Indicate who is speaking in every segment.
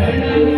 Speaker 1: Amen.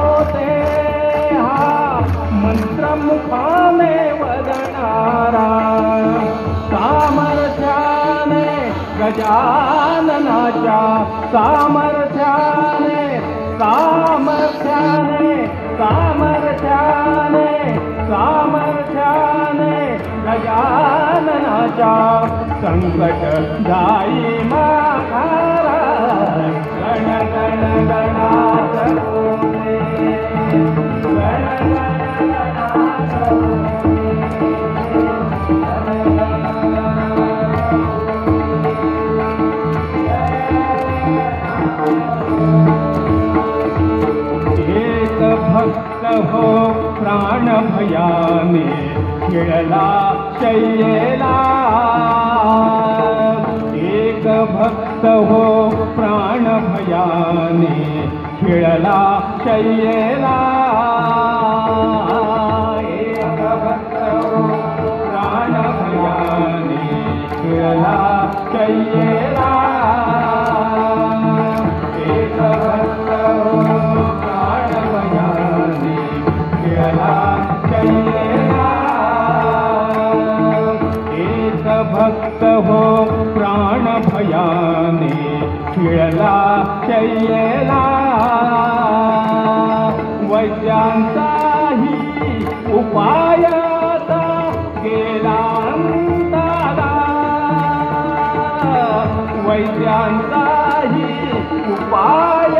Speaker 1: गजाननाच्या सामर्थ्याने सामर्थ्याने सामर्थ्याने सामर्थ्याने गजाननाच्या संकट जाई माघारा गण गण गणात. शय्येला एक भक्त हो प्राण भयाने खेळला शय्येला. हो प्राण भयाने खिळला शय्येला. वैद्यांचाही उपाय गेला वैद्यांचाही उपाय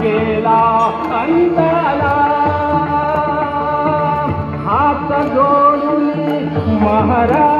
Speaker 1: गेला अंताला हात जोडून महाराज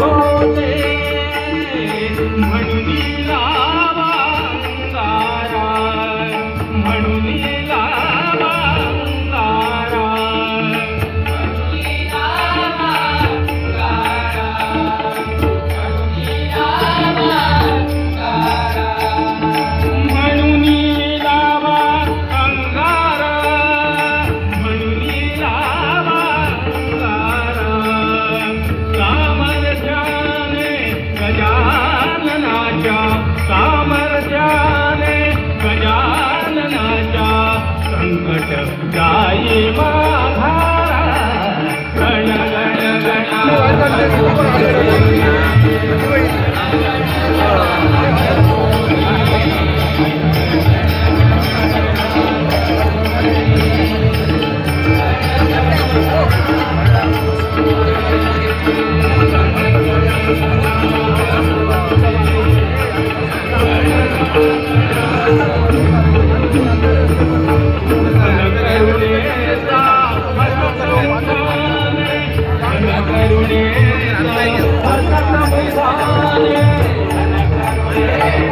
Speaker 1: बोले संकट जाई माझा गण गण करुणेचा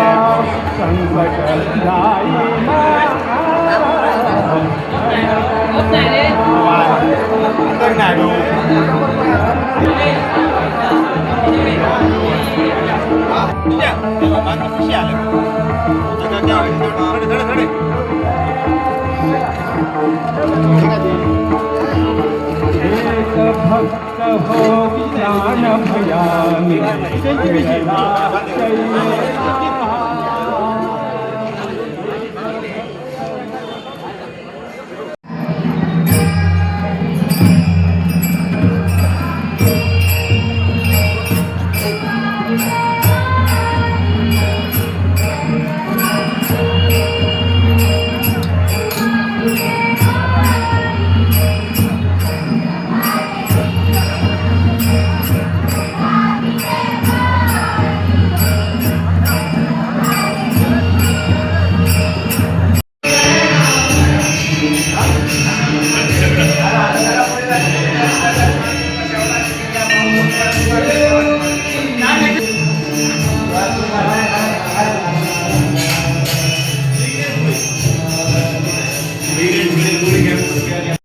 Speaker 1: गजाननाच्या संकट जाई एक भक्त हो ज्ञान भयानी विरला चैतन्य